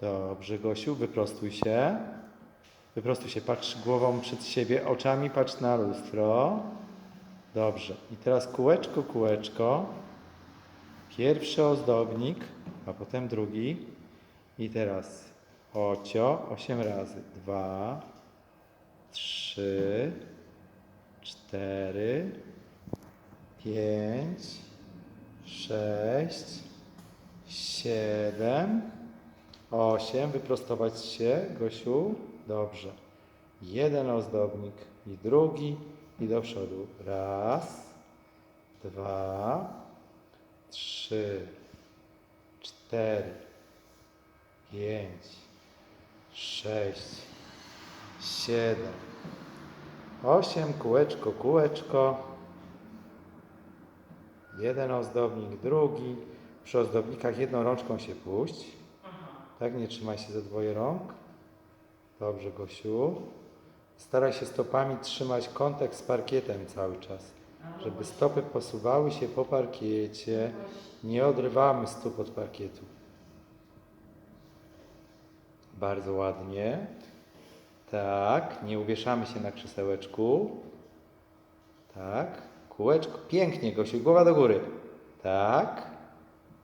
Dobrze, Gosiu, wyprostuj się. Wyprostuj się, patrz głową przed siebie, oczami patrz na lustro. Dobrze. I teraz kółeczko, kółeczko. Pierwszy ozdobnik, a potem drugi. I teraz ocio, osiem razy. Dwa, trzy, cztery, pięć, sześć, siedem, osiem. Wyprostować się, Gosiu. Dobrze. Jeden ozdobnik i drugi i do przodu. Raz, dwa, trzy, cztery, pięć, sześć, siedem, osiem. Kółeczko, kółeczko. Jeden ozdobnik, drugi. Przy ozdobnikach jedną rączką się puść. Tak, nie trzymaj się za dwoje rąk. Dobrze, Gosiu. Staraj się stopami trzymać kontakt z parkietem cały czas, żeby stopy posuwały się po parkiecie. Nie odrywamy stóp od parkietu. Bardzo ładnie. Tak, nie uwieszamy się na krzesełeczku. Tak, kółeczko. Pięknie, Gosiu, głowa do góry. Tak.